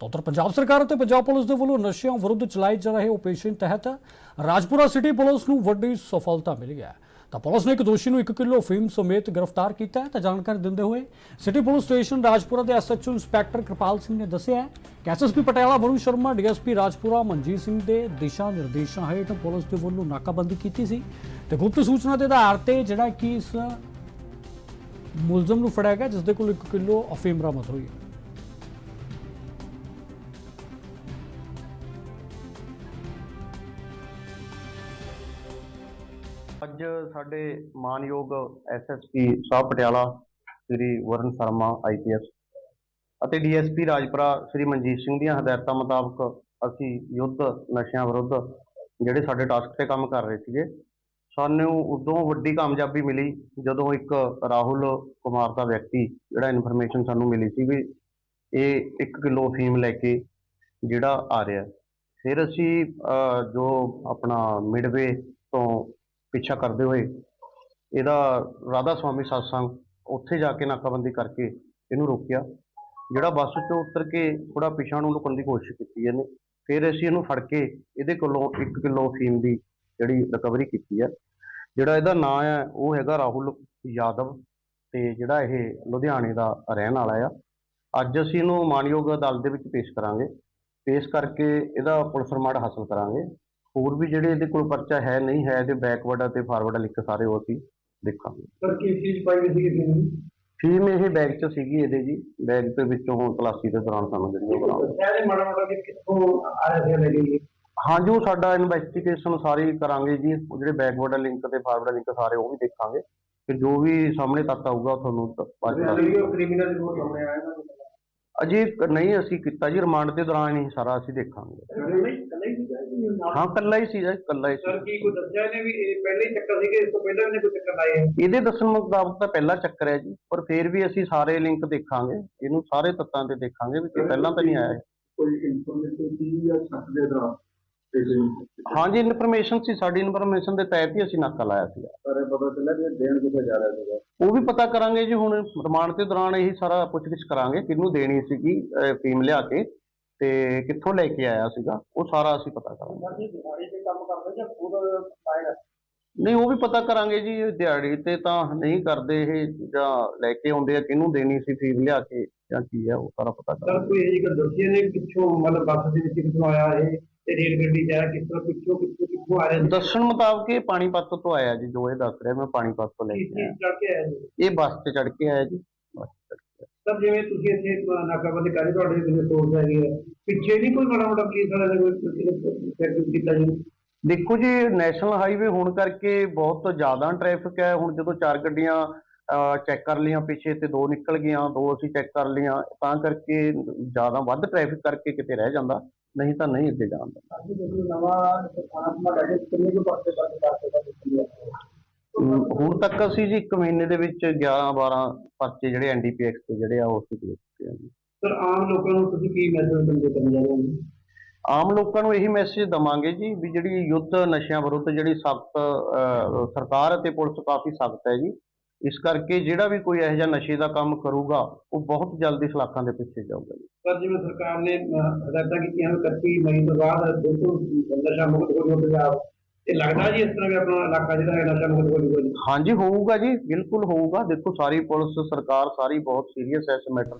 ਤਾਂ ਉੱਧਰ ਪੰਜਾਬ ਸਰਕਾਰ ਅਤੇ ਪੰਜਾਬ ਪੁਲਿਸ ਦੇ ਵੱਲੋਂ ਨਸ਼ਿਆਂ ਵਿਰੁੱਧ ਚਲਾਏ ਜਾ ਰਹੇ ਆਪਰੇਸ਼ਨ ਤਹਿਤ ਰਾਜਪੁਰਾ ਸਿਟੀ ਪੁਲਿਸ ਨੂੰ ਵੱਡੀ ਸਫਲਤਾ ਮਿਲੀ ਹੈ। ਤਾਂ ਪੁਲਿਸ ਨੇ ਇੱਕ ਦੋਸ਼ੀ ਨੂੰ 1 ਕਿਲੋ ਫੀਮ ਸਮੇਤ ਗ੍ਰਿਫਤਾਰ ਕੀਤਾ ਹੈ। ਤਾਂ ਜਾਣਕਾਰੀ ਦਿੰਦੇ ਹੋਏ ਸਿਟੀ ਪੁਲਿਸ ਸਟੇਸ਼ਨ ਰਾਜਪੁਰਾ ਦੇ ਐਸਐਚਓ ਇੰਸਪੈਕਟਰ ਕਿਰਪਾਲ ਸਿੰਘ ਨੇ ਦੱਸਿਆ ਹੈ ਕਿ ਐਸਐਸਪੀ ਪਟਿਆਲਾ ਵਰੁਣ ਸ਼ਰਮਾ, ਡੀਐਸਪੀ ਰਾਜਪੁਰਾ ਮਨਜੀਤ ਸਿੰਘ ਦੇ ਦਿਸ਼ਾ ਨਿਰਦੇਸ਼ਾਂ ਹੇਠ ਪੁਲਿਸ ਦੇ ਵੱਲੋਂ ਨਾਕਾਬੰਦੀ ਕੀਤੀ ਸੀ। ਤੇ ਗੁਪਤ ਸੂਚਨਾ ਦੇ ਆਧਾਰ ਤੇ ਜਿਹੜਾ ਕਿ ਇਸ ਮੁਲਜ਼ਮ ਨੂੰ ਫੜਿਆ ਗਿਆ, ਜਿਸ ਦੇ ਕੋਲ 1 ਕਿਲੋ ਅਫੀਮ ਬਰਾਮਦ ਹੋਈ ਹੈ। ਅੱਜ ਸਾਡੇ ਮਾਨਯੋਗ ਐਸਐਸਪੀ ਸਾਹਿਬ ਪਟਿਆਲਾ ਸ੍ਰੀ ਵਰਨ ਸ਼ਰਮਾ ਆਈਪੀਐਸ ਅਤੇ ਡੀਐਸਪੀ ਰਾਜਪੁਰਾ ਸ੍ਰੀ ਮਨਜੀਤ ਸਿੰਘ ਦੀਆਂ ਹਦਾਇਤਾਂ ਮੁਤਾਬਕ ਅਸੀਂ ਯੁੱਧ ਨਸ਼ਿਆਂ ਵਿਰੁੱਧ ਜਿਹੜੇ ਸਾਡੇ ਟਾਸਕ ਤੇ ਕੰਮ ਕਰ ਰਹੇ ਸੀਗੇ, ਸਾਨੂੰ ਉਦੋਂ ਵੱਡੀ ਕਾਮਯਾਬੀ ਮਿਲੀ ਜਦੋਂ ਇੱਕ ਰਾਹੁਲ ਕੁਮਾਰ ਦਾ ਵਿਅਕਤੀ ਜਿਹੜਾ ਇਨਫੋਰਮੇਸ਼ਨ ਸਾਨੂੰ ਮਿਲੀ ਸੀ ਵੀ ਇਹ 1 ਕਿਲੋ ਫੀਮ ਲੈ ਕੇ ਜਿਹੜਾ ਆ ਰਿਹਾ। ਫਿਰ ਅਸੀਂ ਜੋ ਆਪਣਾ ਮਿਡਵੇ ਤੋਂ ਪਿੱਛਾ ਕਰਦੇ ਹੋਏ ਇਹਦਾ ਰਾਧਾ ਸਵਾਮੀ satsang ਉੱਥੇ ਜਾ ਕੇ ਨਾਕਾਬੰਦੀ ਕਰਕੇ ਇਹਨੂੰ ਰੋਕਿਆ, ਜਿਹੜਾ ਬੱਸ ਚੋਂ ਉਤਰ ਕੇ ਥੋੜਾ ਪਿਛਾਂ ਨੂੰ ਲੁਕਣ ਦੀ ਕੋਸ਼ਿਸ਼ ਕੀਤੀ ਇਹਨੇ, ਫਿਰ ਅਸੀਂ ਇਹਨੂੰ ਫੜ ਕੇ ਇਹਦੇ ਕੋਲੋਂ 1 ਕਿਲੋ ਫੀਮ ਦੀ ਜਿਹੜੀ ਰਿਕਵਰੀ ਕੀਤੀ ਹੈ। ਜਿਹੜਾ ਇਹਦਾ ਨਾਂ ਹੈ ਉਹ ਹੈਗਾ ਰਾਹੁਲ ਯਾਦਵ ਤੇ ਜਿਹੜਾ ਇਹ ਲੁਧਿਆਣੇ ਦਾ ਰਹਿਣ ਵਾਲਾ ਆ। ਅੱਜ ਅਸੀਂ ਇਹਨੂੰ ਮਾਨਯੋਗ ਅਦਾਲਤ ਦੇ ਵਿੱਚ ਪੇਸ਼ ਕਰਾਂਗੇ। ਪੇਸ਼ ਕਰਕੇ ਇਹਦਾ ਪੁਲਿਸ ਰਿਮਾਂਡ ਹਾਸਲ ਕਰਾਂਗੇ। ਹੋਰ ਵੀ ਜਿਹੜੇ ਇਹਦੇ ਕੋਲ ਪਰਚਾ ਹੈ ਨਹੀਂ ਹੈ ਇਹਦੇ ਬੈਕਵਰਡ ਅਤੇ ਫਾਰਵਰਡ ਲਿਖ ਸਾਰੇ ਉਹ ਅਸੀਂ ਦੇਖਾਂਗੇ। ਸਰ ਕਿਸ ਚੀਜ਼ ਪਾਈ ਗਈ ਸੀ ਕਿਸ ਫੀਮ ਇਹ ਬੈਗ 'ਚ ਸੀਗੀ ਇਹਦੇ ਜੀ ਬੈਗ ਦੇ ਵਿੱਚੋਂ ਹੁਣ ਤਲਾਸ਼ੀ ਦੇ ਦੌਰਾਨ ਸਾਨੂੰ ਜਿਹੜੀ ਉਹ ਬਰਾਮਦ ਸਾਰੇ ਮਾੜਾ ਮਾੜਾ ਕਿ ਕਿੱਥੋਂ ਆਇਆ ਸੀ ਲੈ ਗਈ ਹਾਂ ਜੋ ਸਾਡਾ ਇਨਵੈਸਟੀਗੇਸ਼ਨ ਸਾਰੀ ਕਰਾਂਗੇ ਜੀ ਉਹ ਜਿਹੜੇ ਬੈਕਵਰਡ ਲਿੰਕ ਤੇ ਫਾਰਵਰਡ ਲਿੰਕ ਸਾਰੇ ਉਹ ਵੀ ਦੇਖਾਂਗੇ। ਤੇ ਜੋ ਵੀ ਸਾਹਮਣੇ ਤੱਕ ਆਊਗਾ ਉਹ ਤੁਹਾਨੂੰ ਤ-। ਉਹ ਕ੍ਰਿਮੀਨਲ ਰਿਪੋਰਟ ਸਾਹਮਣੇ ਆਇਆ ਨਾ। ਅਜੇ ਕ- ਨਹੀਂ ਅਸੀਂ ਕੀਤਾ ਜੀ ਰਿਮਾਂਡ ਦੇ ਦੌਰਾਨ ਹੀ ਸਾਰਾ ਅਸੀਂ ਦੇਖਾਂਗੇ। ਹੀ ਕੱਲਾ ਹੀ ਸੀ ਜੀ ਕੱਲਾ ਹੀ ਸਰ ਸੀ ਕੀ ਕੋਈ ਦੱਸਿਆ ਇਹਨੇ ਵੀ ਇਹ ਪਹਿਲੇ ਹੀ ਚੱਕਰ ਸੀਗੇ ਇਸ ਤੋਂ ਪਹਿਲਾਂ ਵੀ ਇਹਨੇ ਕੋਈ ਚੱਕਰ ਲਾਏ ਹੈ ਇਹਦੇ ਦੱਸਣ ਮੁਤਾਬਕ ਤਾਂ ਪਹਿਲਾ ਚੱਕਰ ਹੈ ਜੀ ਪਰ ਫਿਰ ਵੀ ਅਸੀਂ ਸਾਰੇ ਲਿੰਕ ਦੇਖਾਂਗੇ ਇਹਨੂੰ ਸਾਰੇ ਤੱਤਾਂ ਤੇ ਦੇਖਾਂਗੇ ਵੀ ਇਹ ਪਹਿਲਾਂ ਤਾਂ ਨਹੀਂ ਆਇਆ। ਇਹ। ਕੋਈ ਇਨਫੋਰਮੇਸ਼ਨ ਸੀ ਜਾਂ ਸ਼ੱਕ ਦੇ ਦੌਰਾਨ ਹਾਂਜੀ ਇਨਫੋਰਮੇਸ਼ਨ ਸੀ ਸਾਡੀ ਇਨਫੋਰਮੇਸ਼ਨ ਦੇ ਤਹਿਤ ਹੀ ਅਸੀਂ ਨਾਕਾ ਲਾਇਆ ਸੀ ਸਾਰੇ ਪਤਾ ਚੱਲਿਆ ਕਿ ਦੇਣ ਕਿੱਥੇ ਜਾ ਰਿਹਾ ਸੀਗਾ। ਉਹ ਵੀ ਪਤਾ ਕਰਾਂਗੇ ਜੀ ਹੁਣ ਰਿਮਾਂਡ ਦੇ ਦੌਰਾਨ ਇਹੀ ਸਾਰਾ ਪੁੱਛਗਿੱਛ ਕਰਾਂਗੇ ਕਿਹਨੂੰ ਦੇਣੀ ਸੀਗੀ ਫੀਮ ਲਿਆ ਕੇ। ਤੇ ਕਿੱਥੋਂ ਲੈ ਕੇ ਆਇਆ ਸੀਗਾ ਉਹ ਸਾਰਾ ਅਸੀਂ ਪਤਾ ਕਰਾਂਗੇ। ਅਸੀਂ ਦਿਹਾੜੀ ਤੇ ਕੰਮ ਕਰਦੇ ਜਾਂ ਖੁਦ ਪਾਏਗਾ ਨਹੀਂ ਉਹ ਵੀ ਪਤਾ ਕਰਾਂਗੇ ਜੀ ਇਹ ਦਿਹਾੜੀ ਤੇ ਤਾਂ ਨਹੀਂ ਕਰਦੇ ਇਹ ਜਾਂ ਲੈ ਕੇ ਆਉਂਦੇ ਆ ਕਿਹਨੂੰ ਦੇਣੀ ਸੀ ਫੀਮ ਲਿਆ ਕੇ ਜਾਂ ਕੀ ਹੈ ਉਹ ਸਾਰਾ ਪਤਾ ਸਰ ਕਰਾਂਗੇ। ਕੋਈ ਇਹ ਗੱਲ ਦੱਸੀ ਨੇ ਪਿੱਛੋਂ ਮਤਲਬ ਬੱਸ ਦੇ ਵਿੱਚ ਕਿੱਥੋਂ ਆਇਆ ਇਹ ਤੇ ਰੇਲ ਗੱਡੀ ਜਾ ਕਿਸ ਤਰ੍ਹਾਂ ਪਿੱਛੋਂ ਕਿੱਥੋਂ ਕਿੱਥੋਂ ਆ ਰਿਹਾ ਸੀ? ਦੱਸਣ ਮੁਤਾਬਕ ਇਹ ਪਾਣੀਪਤ ਤੋਂ ਆਇਆ ਜੀ ਜੋ ਇਹ ਦੱਸ ਰਿਹਾ ਮੈਂ ਪਾਣੀਪਤ ਤੋਂ ਲੈ ਕਿਸ ਕੇ ਆਇਆ ਚੀਜ਼ ਚੜ ਕੇ ਆਇਆ ਜੀ? ਇਹ ਬੱਸ ਤੇ ਚੜ ਕੇ ਆਇਆ ਜੀ। ਸਰ ਜਿਵੇਂ ਤੁਸੀਂ ਇੱਥੇ ਨਾਕਾਬੰਦੀ ਕਰ ਤੁਹਾਡੇ ਜਿਹੜੇ ਸੋਰਸ ਹੈਗੇ ਆ ਪਿੱਛੇ ਨਹੀਂ ਕੋਈ ਮਾੜਾ ਮੋਟਾ ਪੁਲਿਸ ਵਾਲਿਆਂ ਨੇ ਕੋਈ ਚੈੱਕ ਕੀਤਾ ਜੀ? ਦੇਖੋ ਜੀ ਨੈਸ਼ਨਲ ਹਾਈਵੇ ਹੋਣ ਕਰਕੇ ਬਹੁਤ ਜ਼ਿਆਦਾ ਟ੍ਰੈਫਿਕ ਹੈ। ਹੁਣ ਜਦੋਂ ਚਾਰ ਗੱਡੀਆਂ ਚੈੱਕ ਕਰ ਲਈਆਂ ਪਿੱਛੇ ਤੇ ਦੋ ਨਿਕਲ ਗਈਆਂ ਦੋ ਅਸੀਂ ਚੈੱਕ ਕਰ ਲਈਆਂ ਤਾਂ ਕਰਕੇ ਜ਼ਿਆਦਾ ਵੱਧ ਟ੍ਰੈਫਿਕ ਕਰਕੇ ਕਿਤੇ ਰਹਿ ਜਾਂਦਾ। ਨਹੀਂ ਤਾਂ ਨਹੀਂ ਅੱਗੇ ਅੱਜ ਜਦੋਂ ਨਵਾਂ ਖਾਣਾ ਗਾੜੀ ਕਿੰਨੇ ਕੁ ਪਾਸੇ ਪਾਸੇ ਹੁਣ ਤੱਕ ਅਸੀਂ ਜੀ 1 ਮਹੀਨੇ ਦੇ ਵਿੱਚ 11 12 ਪਰਚੇ ਜਿਹੜੇ ਐਨਡੀਪੀਐਕਸ ਤੇ ਜਿਹੜੇ ਆ ਉਹ ਅਸੀਂ ਦੇ ਚੁੱਕੇ ਹਾਂ ਜੀ। ਸਰ ਆਮ ਲੋਕਾਂ ਨੂੰ ਤੁਸੀਂ ਕੀ ਮੈਸੇਜ ਦਿੰਦੇ ਕਰਨ ਜਾ ਰਹੇ ਹੋ ਆਮ ਲੋਕਾਂ ਨੂੰ ਇਹੀ ਮੈਸੇਜ ਦਵਾਂਗੇ ਜੀ ਵੀ ਜਿਹੜੀ ਯੁੱਧ ਨਸ਼ਿਆਂ ਵਿਰੁੱਧ ਜਿਹੜੀ ਸਖਤ ਸਰਕਾਰ ਅਤੇ ਪੁਲਿਸ ਕਾਫੀ ਸਖਤ ਹੈ ਜੀ ਇਸ ਕਰਕੇ ਜਿਹੜਾ ਵੀ ਕੋਈ ਇਹੋ ਜਿਹਾ ਨਸ਼ੇ ਦਾ ਕੰਮ ਕਰੂਗਾ ਉਹ ਬਹੁਤ ਜਲਦੀ ਸਲਾਖਾਂ ਦੇ ਪਿੱਛੇ ਜਾਊਗਾ ਜੀ। ਸਰ ਜਿਵੇਂ ਸਰਕਾਰ ਨੇ ਹਦਾਇਤਾਂ ਕੀਤੀਆਂ ਹਨ 31 ਮਈ ਤੋਂ ਬਾਅਦ ਬਿਲਕੁਲ ਨਸ਼ਾ ਮੁਕਤ ਹੋ ਜਾਊਗਾ ਪੰਜਾਬ ਲੱਗਦਾ ਜੀ ਇਸ ਤਰ੍ਹਾਂ ਵੀ ਆਪਣਾ ਇਲਾਕਾ ਜਿਹੜਾ ਹੈ, ਨਸ਼ਾ ਮੁਕਤ ਹੋ ਜਾਊਗਾ ਜੀ। ਹਾਂਜੀ, ਹੋਊਗਾ ਜੀ, ਬਿਲਕੁਲ ਹੋਊਗਾ। ਦੇਖੋ, ਸਾਰੀ ਪੁਲਿਸ, ਸਰਕਾਰ ਸਾਰੀ ਬਹੁਤ ਸੀਰੀਅਸ ਹੈ ਇਸ ਮੈਟਰ